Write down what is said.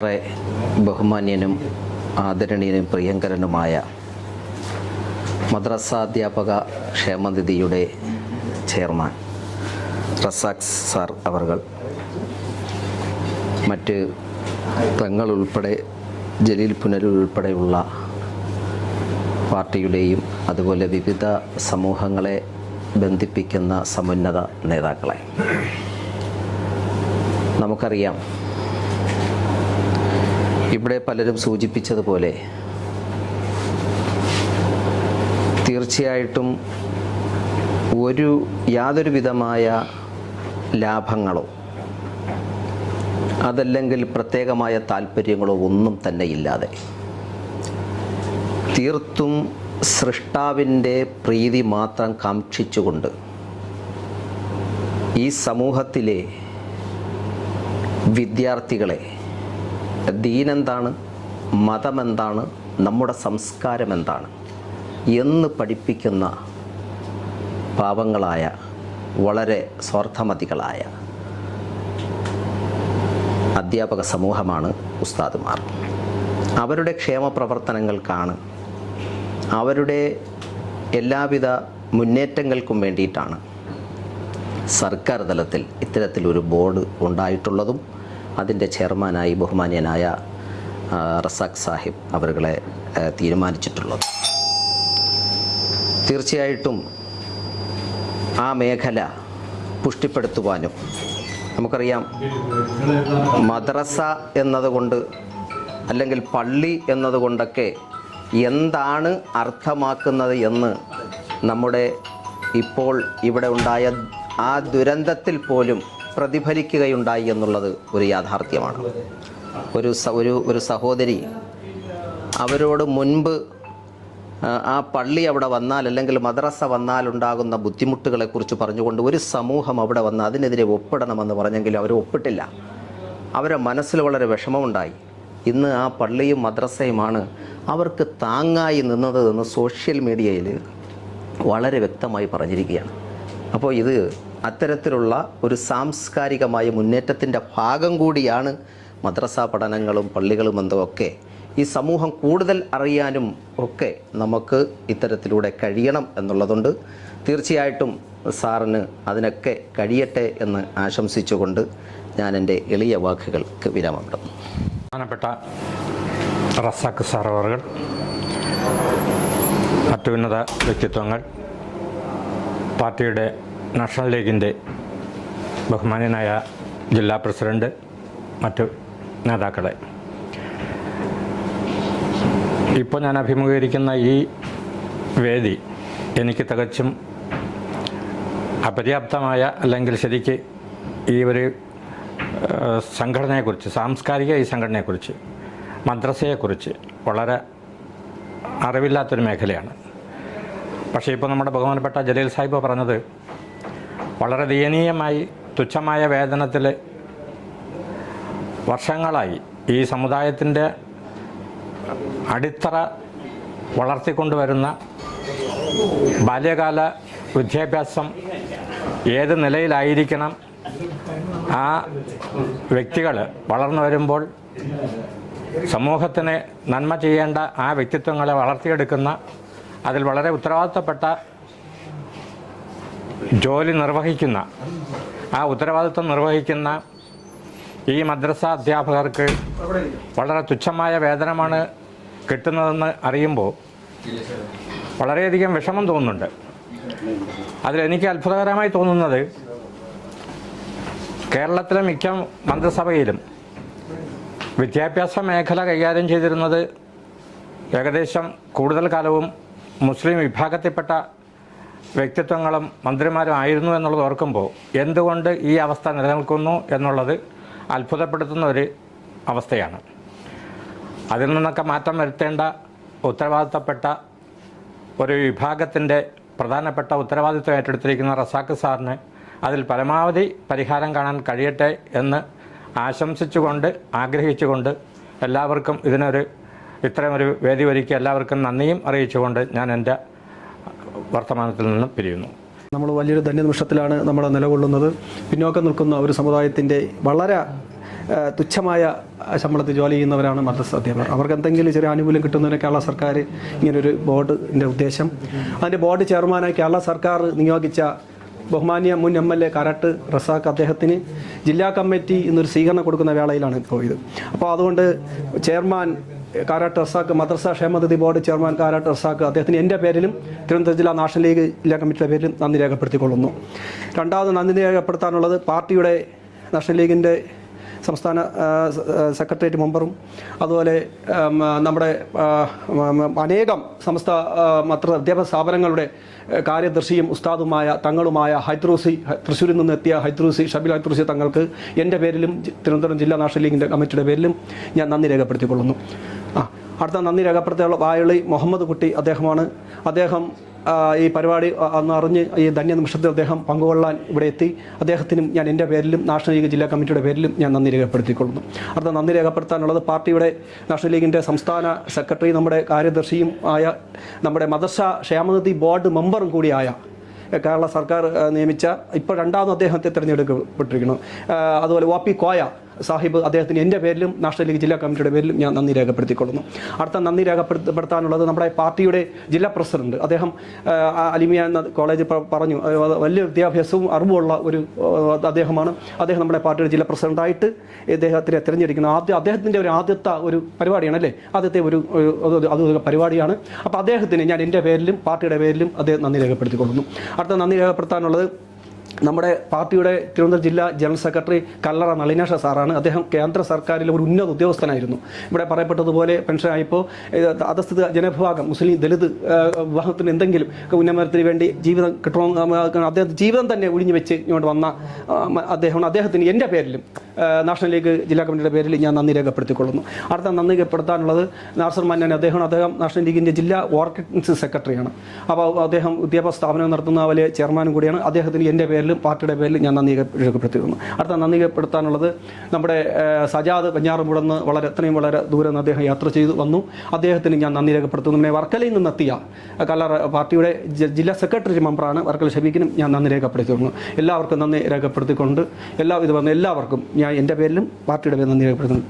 ഏറെ ബഹുമാന്യനും ആദരണീയനും പ്രിയങ്കരനുമായ മദ്രസാധ്യാപക ക്ഷേമനിധിയുടെ ചെയർമാൻ റസാഖ് സാർ അവർകൾ മറ്റ് തങ്ങൾ ഉൾപ്പെടെ ജലീൽ പുനരുൾപ്പെടെയുള്ള പാർട്ടിയുടെയും അതുപോലെ വിവിധ സമൂഹങ്ങളെ ബന്ധിപ്പിക്കുന്ന സമുന്നത നേതാക്കളെ. നമുക്കറിയാം ഇവിടെ പലരും സൂചിപ്പിച്ചതുപോലെ തീർച്ചയായിട്ടും ഒരു യാതൊരു വിധമായ ലാഭങ്ങളോ അതല്ലെങ്കിൽ പ്രത്യേകമായ താല്പര്യങ്ങളോ ഒന്നും തന്നെ ഇല്ലാതെ തീർത്തും സൃഷ്ടാവിന്റെ പ്രീതി മാത്രം കാക്ഷിച്ചുകൊണ്ട് ഈ സമൂഹത്തിലെ വിദ്യാർത്ഥികളെ ദീനെന്താണ്? മതമെന്താണ്? നമ്മുടെ സംസ്കാരം എന്താണ് എന്ന് പഠിപ്പിക്കുന്ന പാവങ്ങളായ വളരെ സ്വാർത്ഥമതികളായ അധ്യാപക സമൂഹമാണ് ഉസ്താദുമാർ. അവരുടെ ക്ഷേമ പ്രവർത്തനങ്ങൾക്കാണ് അവരുടെ എല്ലാവിധ മുന്നേറ്റങ്ങൾക്കും വേണ്ടിയിട്ടാണ് സർക്കാർ തലത്തിൽ ഇത്തരത്തിലൊരു ബോർഡ് ഉണ്ടായിട്ടുള്ളതും അതിന്റെ ചെയർമാനായി ബഹുമാന്യനായ റസാഖ് സാഹിബ് അവരുകളെ തീരുമാനിച്ചിട്ടുള്ളത്. തീർച്ചയായിട്ടും ആ മേഖല പുഷ്ടിപ്പെടുത്തുവാനും നമുക്കറിയാം മദ്രസ എന്നതുകൊണ്ട് അല്ലെങ്കിൽ പള്ളി എന്നതുകൊണ്ടൊക്കെ എന്താണ് അർത്ഥമാക്കുന്നത് എന്ന് നമ്മുടെ ഇപ്പോൾ ഇവിടെ ഉണ്ടായ ആ ദുരന്തത്തിൽ പോലും പ്രതിഫലിക്കുകയുണ്ടായി എന്നുള്ളത് ഒരു യാഥാർത്ഥ്യമാണ്. ഒരു ഒരു ഒരു സഹോദരി അവരോട് മുൻപ് ആ, ആ പള്ളി അവിടെ വന്നാൽ അല്ലെങ്കിൽ മദ്രസ വന്നാൽ ഉണ്ടാകുന്ന ബുദ്ധിമുട്ടുകളെക്കുറിച്ച് പറഞ്ഞുകൊണ്ട് ഒരു സമൂഹം അവിടെ വന്ന് അതിനെതിരെ ഒപ്പിടണമെന്ന് പറഞ്ഞെങ്കിലും അവർ ഒപ്പിട്ടില്ല. അവരെ മനസ്സിൽ വളരെ വിഷമമുണ്ടായി. ഇന്ന് ആ പള്ളിയും മദ്രസയുമാണ് അവർക്ക് താങ്ങായി നിന്നത് എന്ന് സോഷ്യൽ മീഡിയയിൽ വളരെ വ്യക്തമായി പറഞ്ഞിരിക്കുകയാണ്. അപ്പോൾ ഇത് അത്തരത്തിലുള്ള ഒരു സാംസ്കാരികമായ മുന്നേറ്റത്തിന്റെ ഭാഗം കൂടിയാണ് മദ്രസ പഠനങ്ങളും പള്ളികളും എന്തൊക്കെ ഈ സമൂഹം കൂടുതൽ അറിയാനും ഒക്കെ നമുക്ക് ഇത്തരത്തിലൂടെ കഴിയണം എന്നുള്ളതുണ്ട്. തീർച്ചയായിട്ടും സാറിന് അതിനൊക്കെ കഴിയട്ടെ എന്ന് ആശംസിച്ചുകൊണ്ട് ഞാൻ എന്റെ എളിയ വാക്കുകൾക്ക് വിരാമപ്പെടുന്നു പ്രധാനപ്പെട്ട റസാഖ് സാർ അവർ അത്യുന്നത വ്യക്തിത്വങ്ങൾ പാർട്ടിയുടെ നാഷണൽ ലീഗിന്റെ ബഹുമാന്യനായ ജില്ലാ പ്രസിഡന്റ് മറ്റു നേതാക്കളെ. ഇപ്പോൾ ഞാൻ അഭിമുഖീകരിക്കുന്ന ഈ വേദി എനിക്ക് തികച്ചും അപര്യാപ്തമായ അല്ലെങ്കിൽ ശരിക്ക് ഈ ഒരു സംഘടനയെക്കുറിച്ച് സാംസ്കാരിക ഈ സംഘടനയെക്കുറിച്ച് മദ്രസയെക്കുറിച്ച് വളരെ അറിവില്ലാത്തൊരു മേഖലയാണ്. പക്ഷേ ഇപ്പോൾ നമ്മുടെ ബഹുമാനപ്പെട്ട ജലീൽ സാഹിബ് പറഞ്ഞത് വളരെ ദയനീയമായി തുച്ഛമായ വേതനത്തിൽ വർഷങ്ങളായി ഈ സമുദായത്തിന്റെ അടിത്തറ വളർത്തിക്കൊണ്ടുവരുന്ന ബാല്യകാല വിദ്യാഭ്യാസം ഏത് നിലയിലായിരിക്കണം ആ വ്യക്തികൾ വളർന്നു വരുമ്പോൾ സമൂഹത്തിന് നന്മ ചെയ്യേണ്ട ആ വ്യക്തിത്വങ്ങളെ വളർത്തിയെടുക്കുന്ന അതിൽ വളരെ ഉത്തരവാദിത്തപ്പെട്ട ജോലി നിർവഹിക്കുന്ന ആ ഉത്തരവാദിത്വം നിർവഹിക്കുന്ന ഈ മദ്രസ അധ്യാപകർക്ക് വളരെ തുച്ഛമായ വേതനമാണ് കിട്ടുന്നതെന്ന് അറിയുമ്പോൾ വളരെയധികം വിഷമം തോന്നുന്നുണ്ട്. അതിലെനിക്ക് അത്ഭുതകരമായി തോന്നുന്നത് കേരളത്തിലെ മിക്ക മന്ത്രിസഭയിലും വിദ്യാഭ്യാസ മേഖല കൈകാര്യം ചെയ്തിരുന്നത് ഏകദേശം കൂടുതൽ കാലവും മുസ്ലിം വിഭാഗത്തിൽപ്പെട്ട വ്യക്തിത്വങ്ങളും മന്ത്രിമാരും ആയിരുന്നു എന്നുള്ളത് ഓർക്കുമ്പോൾ എന്തുകൊണ്ട് ഈ അവസ്ഥ നിലനിൽക്കുന്നു എന്നുള്ളത് അത്ഭുതപ്പെടുത്തുന്ന ഒരു അവസ്ഥയാണ്. അതിൽ നിന്നൊക്കെ മാറ്റം വരുത്തേണ്ട ഉത്തരവാദിത്തപ്പെട്ട ഒരു വിഭാഗത്തിന്റെ പ്രധാനപ്പെട്ട ഉത്തരവാദിത്വം ഏറ്റെടുത്തിരിക്കുന്ന റസാഖ് സാറിന് അതിൽ പരമാവധി പരിഹാരം കാണാൻ കഴിയട്ടെ എന്ന് ആശംസിച്ചുകൊണ്ട് ആഗ്രഹിച്ചുകൊണ്ട് എല്ലാവർക്കും ഇതിനൊരു ഇത്തരമൊരു വേദി ഒരുക്കി എല്ലാവർക്കും നന്ദിയും അറിയിച്ചുകൊണ്ട് ഞാൻ എന്റെ വർത്തമാനത്തിൽ നിന്നും പിരിയുന്നു. നമ്മൾ വലിയൊരു ധന്യനിമിഷത്തിലാണ് നമ്മൾ നിലകൊള്ളുന്നത്. പിന്നോക്കം നിൽക്കുന്ന ഒരു സമുദായത്തിന്റെ വളരെ തുച്ഛമായ ശമ്പളത്തിൽ ജോലി ചെയ്യുന്നവരാണ് മദ്രസ അധ്യാപകർ. അവർക്ക് എന്തെങ്കിലും ചെറിയ ആനുകൂല്യം കിട്ടുന്നതിന് കേരള സർക്കാർ ഇങ്ങനൊരു ബോർഡിന്റെ ഉദ്ദേശം. അതിന്റെ ബോർഡ് ചെയർമാനായി കേരള സർക്കാർ നിയോഗിച്ച ബഹുമാന്യ മുൻ M L A Karatt Razak അദ്ദേഹത്തിന് ജില്ലാ കമ്മിറ്റി ഇന്നൊരു സ്വീകരണം കൊടുക്കുന്ന വേളയിലാണ് ഇപ്പോൾ ഇത് അപ്പോൾ അതുകൊണ്ട് ചെയർമാൻ കാരാട്ട് റസാക്ക് മദ്രസ ക്ഷേമനിധി ബോർഡ് ചെയർമാൻ കാരാട്ട് റസാക്ക് അദ്ദേഹത്തിന് എന്റെ പേരിലും തിരുവനന്തപുരം ജില്ലാ നാഷണൽ ലീഗ് ജില്ലാ കമ്മിറ്റിയുടെ പേരിലും നന്ദി രേഖപ്പെടുത്തിക്കൊള്ളുന്നു. രണ്ടാമത് നന്ദി രേഖപ്പെടുത്താനുള്ളത് പാർട്ടിയുടെ നാഷണൽ ലീഗിന്റെ സംസ്ഥാന സെക്രട്ടേറിയറ്റ് മെമ്പറും അതുപോലെ നമ്മുടെ അനേകം ആ, മത്ര വിദ്യാഭ്യാസ സ്ഥാപനങ്ങളുടെ കാര്യദർശിയും ഉസ്താദുമായ തങ്ങളുമായ ഹൈദ്രൂസി തൃശ്ശൂരിൽ നിന്ന് എത്തിയ ഹൈദ്രൂസി ഷബിൽ ഹൈദ്രൂസി തങ്ങൾക്ക് എന്റെ പേരിലും തിരുവനന്തപുരം ജില്ലാ നാഷണൽ ലീഗിന്റെ കമ്മിറ്റിയുടെ പേരിലും ഞാൻ നന്ദി രേഖപ്പെടുത്തിക്കൊള്ളുന്നു. അടുത്ത നന്ദി രേഖപ്പെടുത്തിയുള്ള വായളി മുഹമ്മദ് കുട്ടി അദ്ദേഹമാണ്. അദ്ദേഹം ഈ പരിപാടി അന്ന് അറിഞ്ഞ് ഈ ധന്യ നിമിഷത്തിൽ അദ്ദേഹം പങ്കുകൊള്ളാൻ ഇവിടെ എത്തി. അദ്ദേഹത്തിനും ഞാൻ എന്റെ പേരിലും നാഷണൽ ലീഗ് ജില്ലാ കമ്മിറ്റിയുടെ പേരിലും ഞാൻ നന്ദി രേഖപ്പെടുത്തിക്കൊള്ളുന്നു. അടുത്ത നന്ദി രേഖപ്പെടുത്താനുള്ളത് പാർട്ടിയുടെ നാഷണൽ ലീഗിന്റെ സംസ്ഥാന സെക്രട്ടറി നമ്മുടെ കാര്യദർശിയും ആയ നമ്മുടെ മദർസ ക്ഷേമനിധി ബോർഡ് മെമ്പറും കൂടിയായ കേരള സർക്കാർ നിയമിച്ച ഇപ്പോൾ രണ്ടാമത് അദ്ദേഹത്തെ തിരഞ്ഞെടുക്കപ്പെട്ടിരിക്കുന്നു. അതുപോലെ ഒ പി കോയ സാഹിബ് അദ്ദേഹത്തിന് എന്റെ പേരിലും നാഷണൽ ലീഗ് ജില്ലാ കമ്മിറ്റിയുടെ പേരിലും ഞാൻ നന്ദി രേഖപ്പെടുത്തിക്കൊള്ളുന്നു. അടുത്ത നന്ദി രേഖപ്പെടുത്തപ്പെടുത്താനുള്ളത് നമ്മുടെ പാർട്ടിയുടെ ജില്ലാ പ്രസിഡന്റ് അദ്ദേഹം അലിമിയ എന്ന കോളേജിൽ പറഞ്ഞു വലിയ വിദ്യാഭ്യാസവും അറിവുമുള്ള ഒരു അദ്ദേഹമാണ്. അദ്ദേഹം നമ്മുടെ പാർട്ടിയുടെ ജില്ലാ പ്രസിഡന്റായിട്ട് ഇദ്ദേഹത്തിനെ തിരഞ്ഞെടുക്കുന്നത് ആദ്യം അദ്ദേഹത്തിന്റെ ഒരു ആദ്യത്തെ ഒരു പരിപാടിയാണ് അല്ലേ? ആദ്യത്തെ ഒരു അത് പരിപാടിയാണ്. അപ്പോൾ അദ്ദേഹത്തിന് ഞാൻ എന്റെ പേരിലും പാർട്ടിയുടെ പേരിലും അദ്ദേഹം നന്ദി രേഖപ്പെടുത്തിക്കൊള്ളുന്നു. അടുത്ത നന്ദി രേഖപ്പെടുത്താനുള്ളത് നമ്മുടെ പാർട്ടിയുടെ തിരുവനന്തപുരം ജില്ലാ ജനറൽ സെക്രട്ടറി കല്ലറ നളിനേഷ സാറാണ്. അദ്ദേഹം കേന്ദ്ര സർക്കാരിലെ ഒരു ഉന്നത ഉദ്യോഗസ്ഥനായിരുന്നു. ഇവിടെ പറയപ്പെട്ടതുപോലെ പെൻഷൻ ആയപ്പോൾ അധസ്ഥിത ജനവിഭാഗം മുസ്ലിം ദലിത് വിഭാഗത്തിന് എന്തെങ്കിലും ഉന്നമനത്തിന് വേണ്ടി ജീവിതം കിട്ടണോ അദ്ദേഹം ജീവിതം തന്നെ ഒഴിഞ്ഞു വെച്ച് ഇങ്ങോട്ട് വന്ന അദ്ദേഹം അദ്ദേഹത്തിന് എന്റെ പേരിലും നാഷണൽ ലീഗ് ജില്ലാ കമ്മിറ്റിയുടെ പേരിൽ ഞാൻ നന്ദി രേഖപ്പെടുത്തിക്കൊള്ളുന്നു. അടുത്ത നന്ദി രേഖപ്പെടുത്താനുള്ളത് നാസർ മന്നൻ അദ്ദേഹം അദ്ദേഹം നാഷണൽ ലീഗിന്റെ ജില്ലാ ഓർഗനൈസ് സെക്രട്ടറിയാണ്. അപ്പോൾ അദ്ദേഹം വിദ്യാഭ്യാസ സ്ഥാപനം നടത്തുന്ന വലിയ ചെയർമാനും കൂടിയാണ്. അദ്ദേഹത്തിന് എന്റെ പേരിലും പാർട്ടിയുടെ പേരിലും ഞാൻ നന്ദി രേഖപ്പെടുത്തിയിരുന്നു. അടുത്ത നന്ദി രേഖപ്പെടുത്താനുള്ളത് നമ്മുടെ സജാദ് പഞ്ഞാറുമുടന്ന് വളരെ എത്രയും വളരെ ദൂരം അദ്ദേഹം യാത്ര ചെയ്തു വന്നു. അദ്ദേഹത്തിന് ഞാൻ നന്ദി രേഖപ്പെടുത്തുന്നു. പിന്നെ വർക്കലയിൽ നിന്നെത്തിയ കലർ പാർട്ടിയുടെ ജില്ലാ സെക്രട്ടറി മെമ്പറാണ് വർക്കല ഷബീക്കിനും ഞാൻ നന്ദി രേഖപ്പെടുത്തിയിരുന്നു. എല്ലാവർക്കും നന്ദി രേഖപ്പെടുത്തിക്കൊണ്ട് എല്ലാ ഇത് വന്ന എല്ലാവർക്കും ഞാൻ എന്റെ പേരിലും പാർട്ടിയുടെ പേരിൽ നന്ദി രേഖപ്പെടുത്തുന്നു.